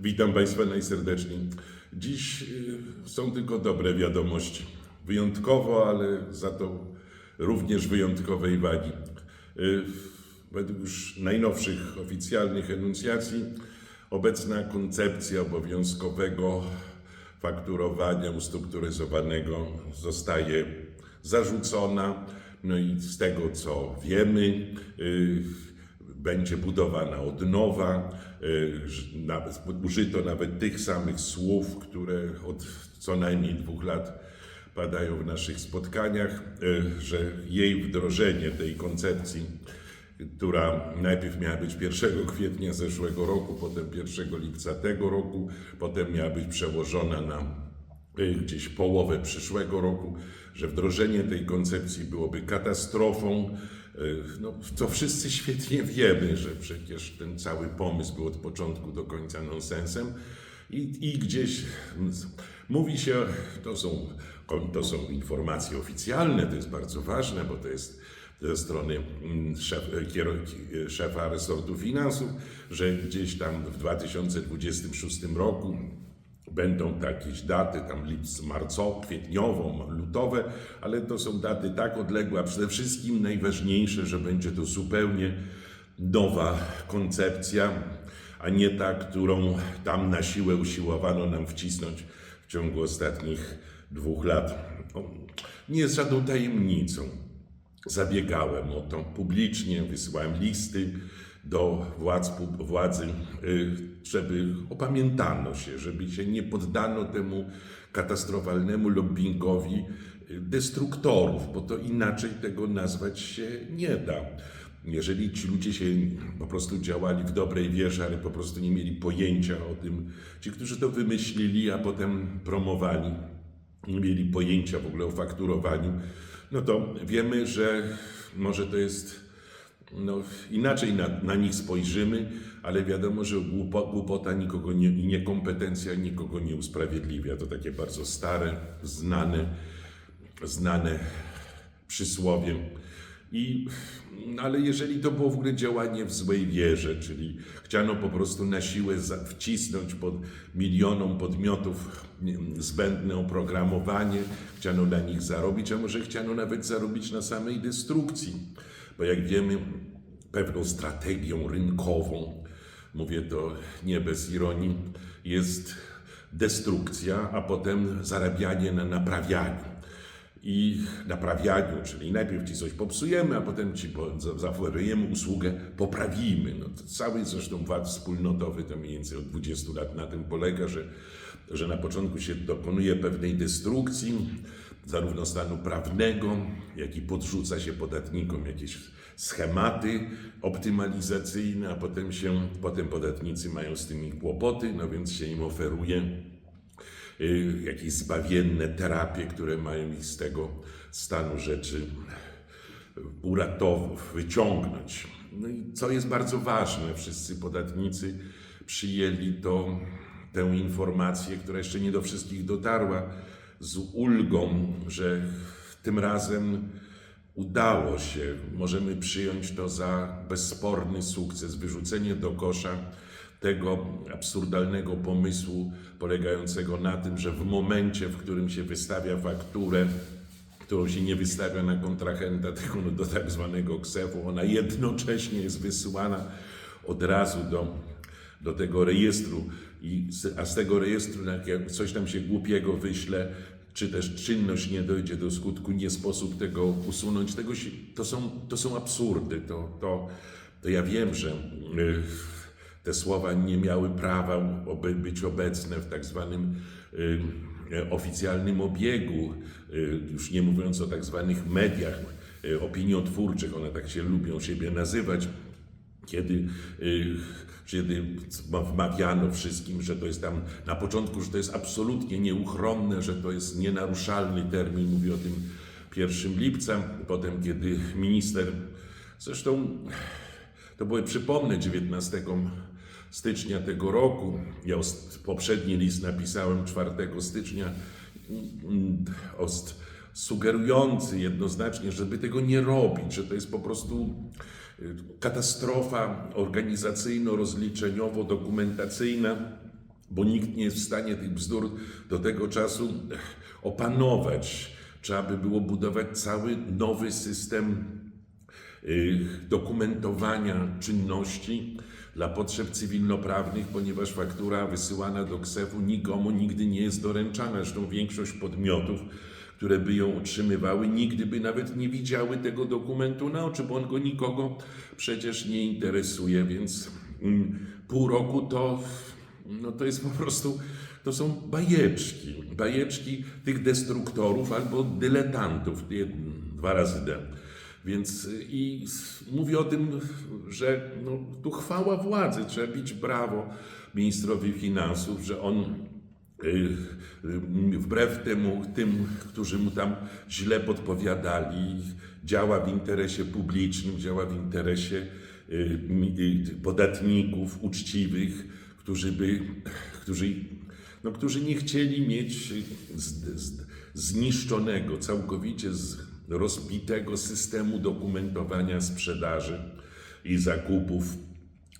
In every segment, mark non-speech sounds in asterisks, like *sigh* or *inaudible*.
Witam Państwa najserdeczniej. Dziś y, są tylko dobre wiadomości. Wyjątkowo, ale za to również wyjątkowej wagi. Y, Według już najnowszych oficjalnych enuncjacji obecna koncepcja obowiązkowego fakturowania ustrukturyzowanego zostaje zarzucona. No i z tego co wiemy, y, będzie budowana od nowa. y, użyto nawet tych samych słów, które od co najmniej dwóch lat padają w naszych spotkaniach, y, że jej wdrożenie tej koncepcji, która najpierw miała być 1 kwietnia zeszłego roku, potem 1 lipca tego roku, potem miała być przełożona na y, gdzieś połowę przyszłego roku, że wdrożenie tej koncepcji byłoby katastrofą. No, to wszyscy świetnie wiemy, że przecież ten cały pomysł był od początku do końca nonsensem. I, I gdzieś mówi się, to są, to są informacje oficjalne, to jest bardzo ważne, bo to jest ze strony mm, szef, szefa resortu finansów, że gdzieś tam w 2026 roku Będą jakieś daty, tam lips, marcowe, kwietniowo, lutowe, ale to są daty tak odległe, a przede wszystkim najważniejsze, że będzie to zupełnie nowa koncepcja, a nie ta, którą tam na siłę usiłowano nam wcisnąć w ciągu ostatnich dwóch lat. Nie jest żadną tajemnicą. Zabiegałem o to publicznie, wysyłałem listy do władz, władzy, y, żeby opamiętano się, żeby się nie poddano temu katastrofalnemu lobbingowi y, destruktorów, bo to inaczej tego nazwać się nie da. Jeżeli ci ludzie się po prostu działali w dobrej wierze, ale po prostu nie mieli pojęcia o tym, ci, którzy to wymyślili, a potem promowali, nie mieli pojęcia w ogóle o fakturowaniu, no to wiemy, że może to jest no, inaczej na, na nich spojrzymy, ale wiadomo, że głupo, głupota nikogo nie, i niekompetencja nikogo nie usprawiedliwia. To takie bardzo stare, znane, znane przysłowie. I, ale jeżeli to było w ogóle działanie w złej wierze, czyli chciano po prostu na siłę wcisnąć pod milionom podmiotów zbędne oprogramowanie, chciano na nich zarobić, a może chciano nawet zarobić na samej destrukcji. Bo jak wiemy, pewną strategią rynkową, mówię to nie bez ironii, jest destrukcja, a potem zarabianie na naprawianiu i naprawianiu, czyli najpierw ci coś popsujemy, a potem ci zaoferujemy usługę, poprawimy. No, to cały zresztą wad wspólnotowy to mniej więcej od 20 lat na tym polega, że, że na początku się dokonuje pewnej destrukcji, zarówno stanu prawnego, jak i podrzuca się podatnikom jakieś schematy optymalizacyjne, a potem się, potem podatnicy mają z tymi kłopoty, no więc się im oferuje y, jakieś zbawienne terapie, które mają ich z tego stanu rzeczy uratować, wyciągnąć. No i co jest bardzo ważne, wszyscy podatnicy przyjęli to, tę informację, która jeszcze nie do wszystkich dotarła, z ulgą, że tym razem udało się, możemy przyjąć to za bezsporny sukces, wyrzucenie do kosza tego absurdalnego pomysłu polegającego na tym, że w momencie, w którym się wystawia fakturę, którą się nie wystawia na kontrahenta, tylko no do tak zwanego ksefu, ona jednocześnie jest wysyłana od razu do, do tego rejestru, i, z- a z tego rejestru jak coś tam się głupiego wyśle, czy też czynność nie dojdzie do skutku, nie sposób tego usunąć, tego się, to, są, to są absurdy. To, to, to ja wiem, że y, te słowa nie miały prawa być obecne w tak zwanym y, oficjalnym obiegu, y, już nie mówiąc o tak zwanych mediach opiniotwórczych, one tak się lubią siebie nazywać, kiedy, y, kiedy wmawiano wszystkim, że to jest tam na początku, że to jest absolutnie nieuchronne, że to jest nienaruszalny termin, mówię o tym 1 lipca, potem kiedy minister, zresztą to były, przypomnę, 19 stycznia tego roku, ja poprzedni list napisałem 4 stycznia, sugerujący jednoznacznie, żeby tego nie robić, że to jest po prostu y, katastrofa organizacyjno-rozliczeniowo-dokumentacyjna, bo nikt nie jest w stanie tych bzdur do tego czasu opanować. Trzeba by było budować cały nowy system y, dokumentowania czynności dla potrzeb cywilnoprawnych, ponieważ faktura wysyłana do KSEF-u nikomu nigdy nie jest doręczana. Zresztą większość podmiotów, które by ją otrzymywały, nigdy by nawet nie widziały tego dokumentu na oczy, bo on go nikogo przecież nie interesuje, więc mm, pół roku to, no to jest po prostu, to są bajeczki, bajeczki tych destruktorów albo dyletantów, dwa razy D. Więc y, i mówię o tym, że no, tu chwała władzy, trzeba bić brawo ministrowi finansów, że on wbrew temu, tym, którzy mu tam źle podpowiadali, działa w interesie publicznym, działa w interesie y, y, podatników uczciwych, którzy by, którzy, no, którzy nie chcieli mieć zniszczonego, całkowicie rozbitego systemu dokumentowania sprzedaży i zakupów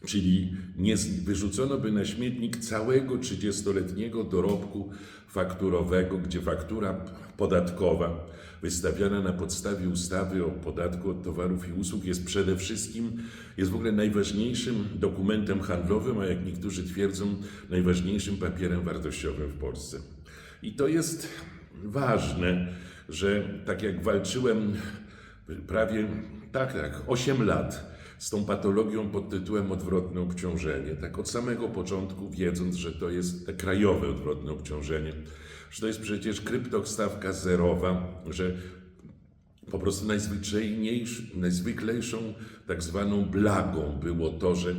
Czyli nie wyrzucono by na śmietnik całego 30-letniego dorobku fakturowego, gdzie faktura podatkowa wystawiana na podstawie ustawy o podatku od towarów i usług jest przede wszystkim, jest w ogóle najważniejszym dokumentem handlowym, a jak niektórzy twierdzą, najważniejszym papierem wartościowym w Polsce. I to jest ważne, że tak jak walczyłem prawie, tak, tak, 8 lat z tą patologią pod tytułem odwrotne obciążenie. Tak od samego początku, wiedząc, że to jest krajowe odwrotne obciążenie, że to jest przecież kryptostawka zerowa, że po prostu najzwyklejszą tak zwaną blagą było to, że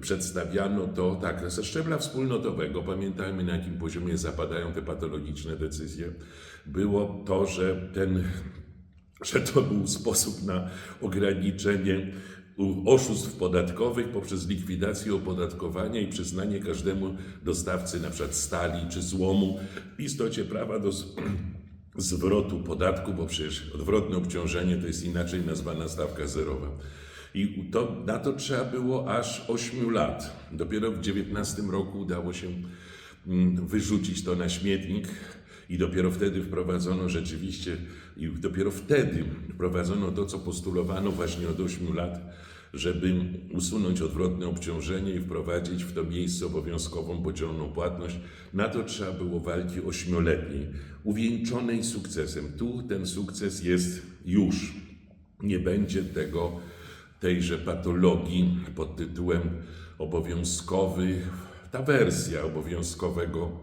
przedstawiano to tak ze szczebla wspólnotowego, pamiętajmy na jakim poziomie zapadają te patologiczne decyzje, było to, że ten że to był sposób na ograniczenie oszustw podatkowych poprzez likwidację opodatkowania i przyznanie każdemu dostawcy przykład stali czy złomu w istocie prawa do *clears throat* zwrotu podatku, bo przecież odwrotne obciążenie to jest inaczej nazwana stawka zerowa. I to, na to trzeba było aż 8 lat. Dopiero w 19 roku udało się mm, wyrzucić to na śmietnik i dopiero wtedy wprowadzono rzeczywiście, i dopiero wtedy wprowadzono to, co postulowano właśnie od 8 lat, żeby usunąć odwrotne obciążenie i wprowadzić w to miejsce obowiązkową podzieloną płatność. Na to trzeba było walki ośmioletniej, uwieńczonej sukcesem. Tu ten sukces jest już. Nie będzie tego, tejże patologii pod tytułem obowiązkowy, ta wersja obowiązkowego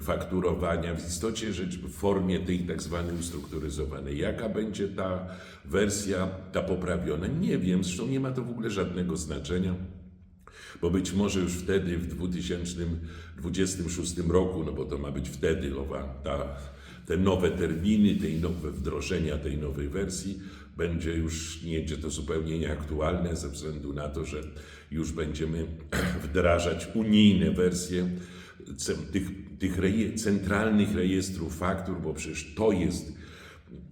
fakturowania, w istocie rzecz w formie tej tak zwanej ustrukturyzowanej. Jaka będzie ta wersja, ta poprawiona? Nie wiem, zresztą nie ma to w ogóle żadnego znaczenia. Bo być może już wtedy, w 2026 roku, no bo to ma być wtedy owa, ta, te nowe terminy, tej nowe wdrożenia tej nowej wersji, będzie już, nie będzie to zupełnie nieaktualne ze względu na to, że już będziemy *clears throat* wdrażać unijne wersje tych, tych centralnych rejestrów faktur, bo przecież to jest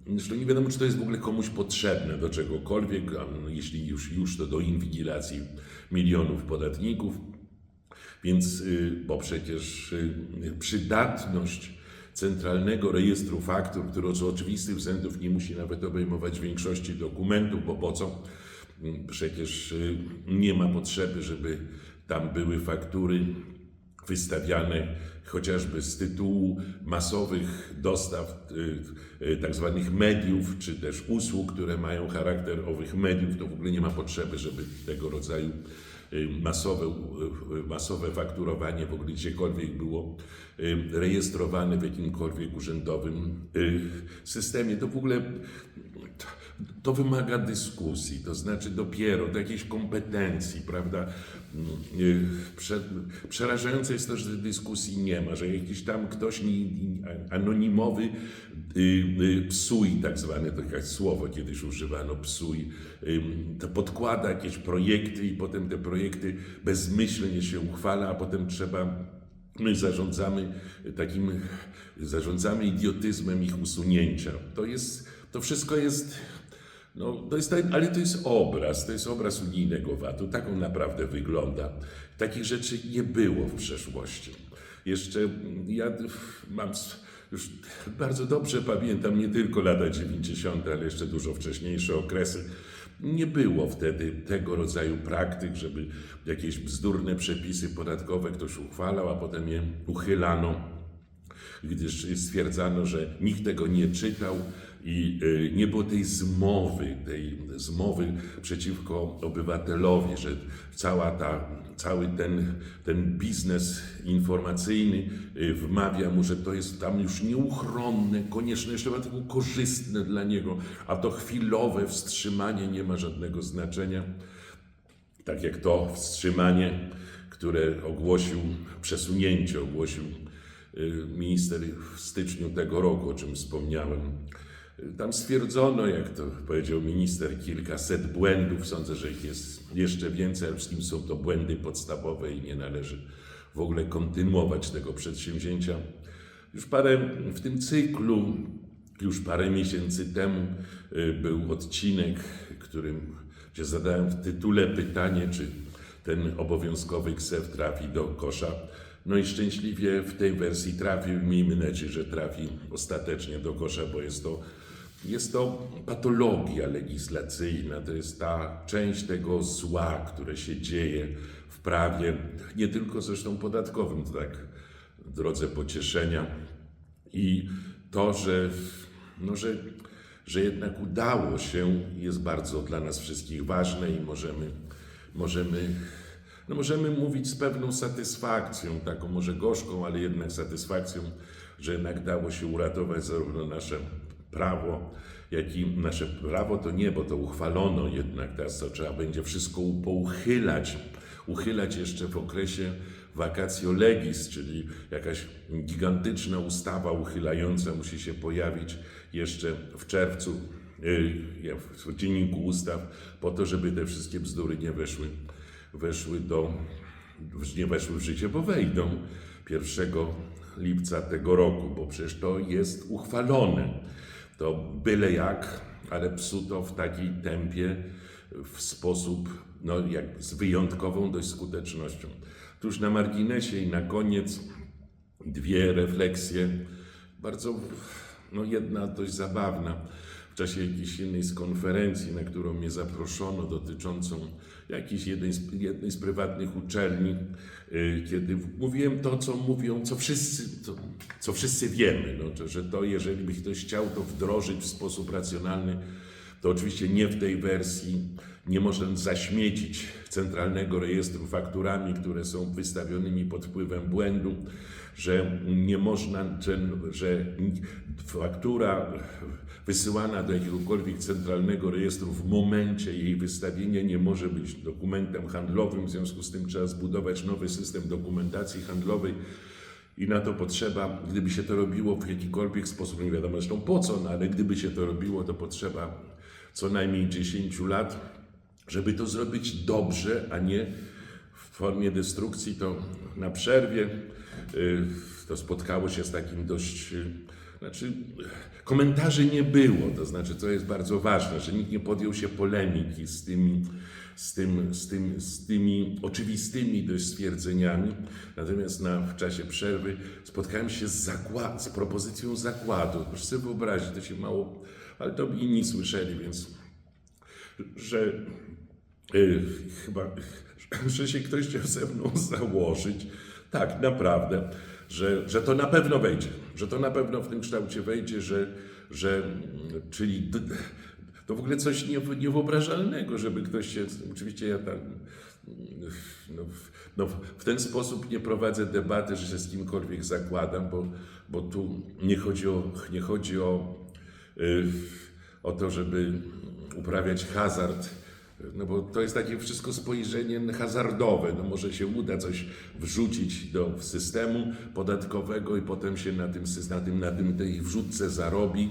Zresztą nie wiadomo, czy to jest w ogóle komuś potrzebne do czegokolwiek, a jeśli już, już to do inwigilacji milionów podatników. Więc, y, bo przecież y, przydatność Centralnego Rejestru Faktur, który z oczywistych względów nie musi nawet obejmować większości dokumentów, bo po co? Przecież y, nie ma potrzeby, żeby tam były faktury wystawiane chociażby z tytułu masowych dostaw y, y, tak zwanych mediów, czy też usług, które mają charakter owych mediów, to w ogóle nie ma potrzeby, żeby tego rodzaju y, masowe, masowe fakturowanie w ogóle gdziekolwiek było y, rejestrowane w jakimkolwiek urzędowym y, systemie. To w ogóle to, wymaga dyskusji, to znaczy dopiero do jakiejś kompetencji, prawda? Y, Prze, przerażające jest to, że dyskusji nie ma, że jakiś tam ktoś ni, ni, anonimowy y, y, psuj, tak zwane, to takie słowo kiedyś używano, psuj, y, to podkłada jakieś projekty i potem te projekty bezmyślnie się uchwala, a potem trzeba My zarządzamy takim, zarządzamy idiotyzmem ich usunięcia. To jest, to wszystko jest No, to jest, ale to jest obraz, to jest obraz unijnego VAT-u. Tak on naprawdę wygląda. Takich rzeczy nie było w przeszłości. Jeszcze mm, ja mam już bardzo dobrze pamiętam nie tylko lata 90., ale jeszcze dużo wcześniejsze okresy. Nie było wtedy tego rodzaju praktyk, żeby jakieś bzdurne przepisy podatkowe ktoś uchwalał, a potem je uchylano gdyż stwierdzano, że nikt tego nie czytał i y, nie było tej zmowy, tej zmowy przeciwko obywatelowi, że cała ta, cały ten, ten biznes informacyjny y, wmawia mu, że to jest tam już nieuchronne, konieczne, jeszcze tylko korzystne dla niego, a to chwilowe wstrzymanie nie ma żadnego znaczenia tak jak to wstrzymanie, które ogłosił, przesunięcie ogłosił y, minister w styczniu tego roku, o czym wspomniałem. Tam stwierdzono, jak to powiedział minister, kilkaset błędów. Sądzę, że ich jest jeszcze więcej, ale wszystkim są to błędy podstawowe i nie należy w ogóle kontynuować tego przedsięwzięcia. Już parę w tym cyklu, już parę miesięcy temu y, był odcinek, którym, gdzie zadałem w tytule pytanie, czy ten obowiązkowy KSEF trafi do kosza. No i szczęśliwie w tej wersji trafił. Miejmy nadzieję, że trafi ostatecznie do kosza, bo jest to, jest to patologia legislacyjna. To jest ta część tego zła, które się dzieje w prawie, nie tylko zresztą podatkowym, to tak w drodze pocieszenia. I to, że, no, że, że jednak udało się, jest bardzo dla nas wszystkich ważne i możemy, możemy, no możemy mówić z pewną satysfakcją, taką może gorzką, ale jednak satysfakcją, że jednak dało się uratować zarówno nasze prawo, jak i nasze prawo to nie, bo to uchwalono jednak, teraz to trzeba będzie wszystko pouchylać, uchylać jeszcze w okresie vacatio legis, czyli jakaś gigantyczna ustawa uchylająca musi się pojawić jeszcze w czerwcu yy, w dzienniku ustaw, po to, żeby te wszystkie bzdury nie weszły, weszły do, nie weszły w życie, bo wejdą 1 lipca tego roku, bo przecież to jest uchwalone. To byle jak, ale psuto w takiej tempie, w sposób, no jak z wyjątkową dość skutecznością. Tuż na marginesie i na koniec dwie refleksje, bardzo, no jedna dość zabawna. W czasie jakiejś jednej z konferencji, na którą mnie zaproszono, dotyczącą jakiejś jednej z, jednej z prywatnych uczelni, y, kiedy mówiłem to, co mówią, co wszyscy, co, co wszyscy wiemy, no, że- że to, jeżeli by ktoś chciał to wdrożyć w sposób racjonalny, to oczywiście nie w tej wersji, nie można zaśmiecić centralnego rejestru fakturami, które są wystawionymi pod wpływem błędu, że nie można, że, że faktura wysyłana do jakiegokolwiek centralnego rejestru w momencie jej wystawienia nie może być dokumentem handlowym, w związku z tym trzeba zbudować nowy system dokumentacji handlowej. I na to potrzeba, gdyby się to robiło w jakikolwiek sposób, nie wiadomo zresztą po co, no ale gdyby się to robiło, to potrzeba co najmniej 10 lat, żeby to zrobić dobrze, a nie w formie destrukcji, to na przerwie y, to spotkało się z takim dość, y, znaczy komentarzy nie było, to znaczy to jest bardzo ważne, że nikt nie podjął się polemiki z tymi, z, tym, z, tym, z tymi oczywistymi dość stwierdzeniami, natomiast na, w czasie przerwy spotkałem się z, zakład, z propozycją zakładu, proszę sobie wyobrazić, to się mało, ale to inni słyszeli, więc że y, chyba, że się ktoś chciał ze mną założyć, tak, naprawdę, że, że to na pewno wejdzie, że to na pewno w tym kształcie wejdzie, że, że czyli to w ogóle coś nie, niewyobrażalnego, żeby ktoś się, oczywiście ja tam no, no, w ten sposób nie prowadzę debaty, że się z kimkolwiek zakładam, bo, bo tu nie chodzi o, nie chodzi o, y, o to, żeby uprawiać hazard, no bo to jest takie wszystko spojrzenie hazardowe. No może się uda coś wrzucić do systemu podatkowego i potem się na tym, na tym, na tym tej wrzutce zarobi.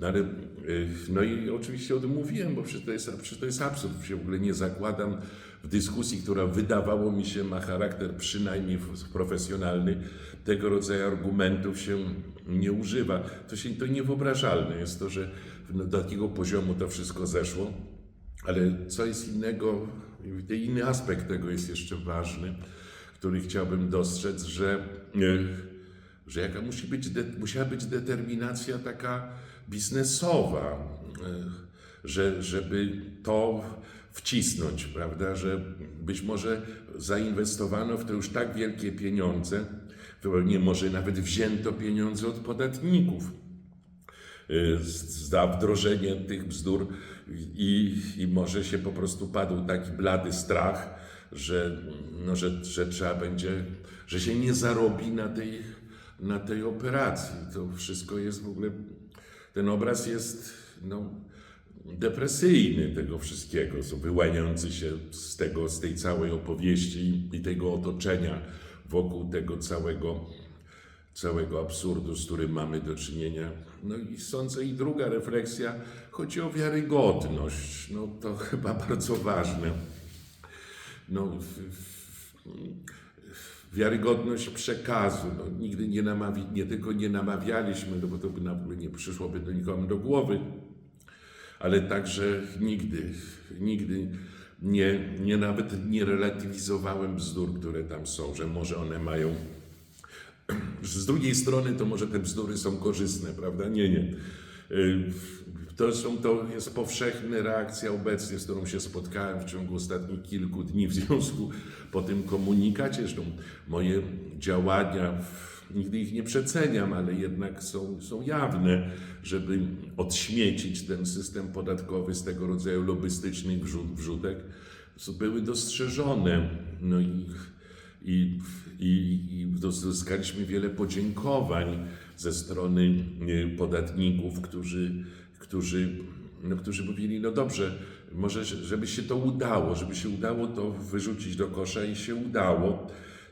No, ale, y, no i oczywiście odmówiłem, bo przecież to, jest, przecież to jest absurd. Się w ogóle nie zakładam w dyskusji, która wydawało mi się ma charakter przynajmniej profesjonalny. Tego rodzaju argumentów się nie używa. To, się, to niewyobrażalne jest to, że do takiego poziomu to wszystko zeszło. Ale co jest innego, inny aspekt tego jest jeszcze ważny, który chciałbym dostrzec, że, e, że jaka musi być, de, musiała być determinacja taka biznesowa, e, że, żeby to wcisnąć, prawda, że być może zainwestowano w to już tak wielkie pieniądze, nie może nawet wzięto pieniądze od podatników za wdrożenie tych bzdur i, i może się po prostu padł taki blady strach, że, no, że, że trzeba będzie, że się nie zarobi na tej, na tej operacji. To wszystko jest w ogóle, ten obraz jest no, depresyjny tego wszystkiego, wyłaniający się z tego, z tej całej opowieści i tego otoczenia wokół tego całego całego absurdu, z którym mamy do czynienia. No i sądzę, i druga refleksja, chodzi o wiarygodność. No to *laughs* chyba bardzo ważne. No, w, w, wiarygodność przekazu. No, nigdy nie, namawi, nie tylko nie namawialiśmy, no bo to by na, nie przyszłoby do nikomu do głowy, ale także nigdy, nigdy nie, nie nawet nie relatywizowałem bzdur, które tam są, że może one mają z drugiej strony to może te bzdury są korzystne, prawda? Nie, nie. Y, To, są, to jest powszechna reakcja obecnie, z którą się spotkałem w ciągu ostatnich kilku dni w związku po tym komunikacie. Zresztą moje działania, nigdy ich nie przeceniam, ale jednak są, są jawne, żeby odśmiecić ten system podatkowy z tego rodzaju lobbystycznych wrzut, wrzutek, były dostrzeżone. No i i, i, i uzyskaliśmy wiele podziękowań ze strony e, podatników, którzy, którzy, no, którzy mówili, no dobrze, może żeby się to udało, żeby się udało to wyrzucić do kosza i się udało.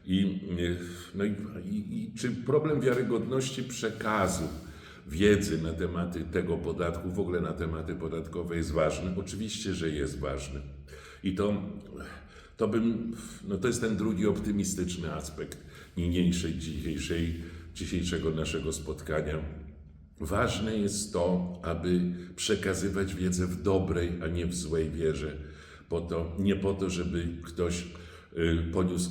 I, e, no i, i, i czy problem wiarygodności przekazu, wiedzy na tematy tego podatku, w ogóle na tematy podatkowe jest ważny? Oczywiście, że jest ważny. I to to bym, no to jest ten drugi optymistyczny aspekt niniejszej, dzisiejszej, dzisiejszego naszego spotkania. Ważne jest to, aby przekazywać wiedzę w dobrej, a nie w złej wierze. Po to, nie po to, żeby ktoś y, poniósł,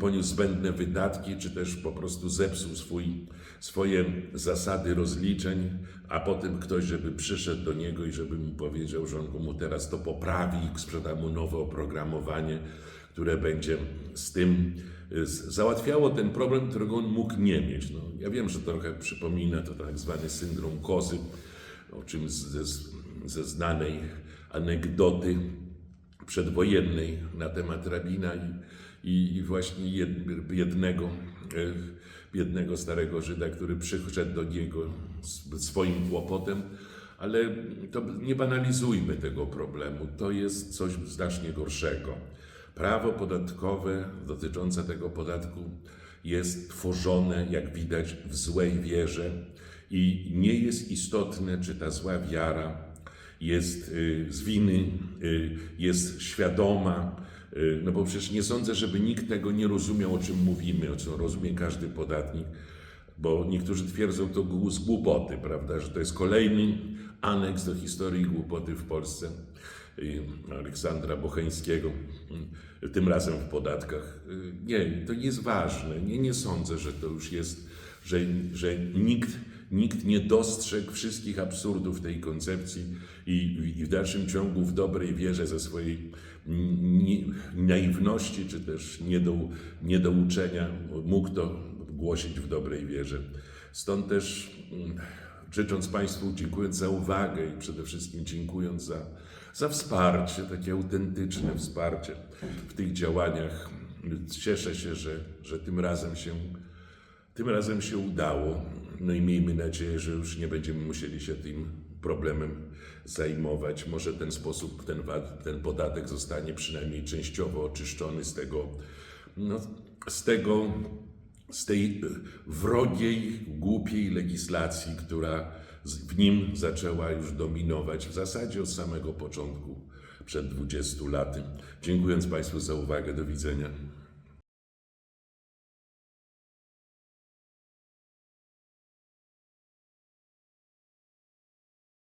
poniósł zbędne wydatki, czy też po prostu zepsuł swój, swoje zasady rozliczeń, a potem ktoś, żeby przyszedł do niego i żeby mu powiedział, że on mu teraz to poprawi sprzeda mu nowe oprogramowanie, które będzie z tym załatwiało ten problem, którego on mógł nie mieć. No, ja wiem, że trochę przypomina to tak zwany syndrom kozy, o czym ze, ze znanej anegdoty przedwojennej na temat rabina i, i, właśnie jed- jednego, e, starego Żyda, który przyszedł do niego z swoim kłopotem, ale to nie banalizujmy tego problemu. To jest coś znacznie gorszego. Prawo podatkowe dotyczące tego podatku jest tworzone, jak widać, w złej wierze i nie jest istotne, czy ta zła wiara jest y, z winy, y, jest świadoma, no bo przecież nie sądzę, żeby nikt tego nie rozumiał, o czym mówimy, o czym rozumie każdy podatnik, bo niektórzy twierdzą to z głupoty, prawda, że to jest kolejny aneks do historii głupoty w Polsce. y, Aleksandra Bocheńskiego, y, tym razem w podatkach. Y, Nie, to nie jest ważne. Nie, nie sądzę, że to już jest, że, że nikt Nikt nie dostrzegł wszystkich absurdów tej koncepcji i, w dalszym ciągu w dobrej wierze ze swojej naiwności czy też niedou, niedouczenia mógł to głosić w dobrej wierze. Stąd też mm, życząc Państwu, dziękując za uwagę i przede wszystkim dziękując za, za wsparcie, takie autentyczne wsparcie w tych działaniach, cieszę się, że, że tym razem się tym razem się udało. No i miejmy nadzieję, że już nie będziemy musieli się tym problemem zajmować. Może ten sposób, ten, wa- ten podatek zostanie przynajmniej częściowo oczyszczony z tego, no, z tego, z tej wrogiej, głupiej legislacji, która w nim zaczęła już dominować w zasadzie od samego początku, przed 20 laty. Dziękując Państwu za uwagę. Do widzenia.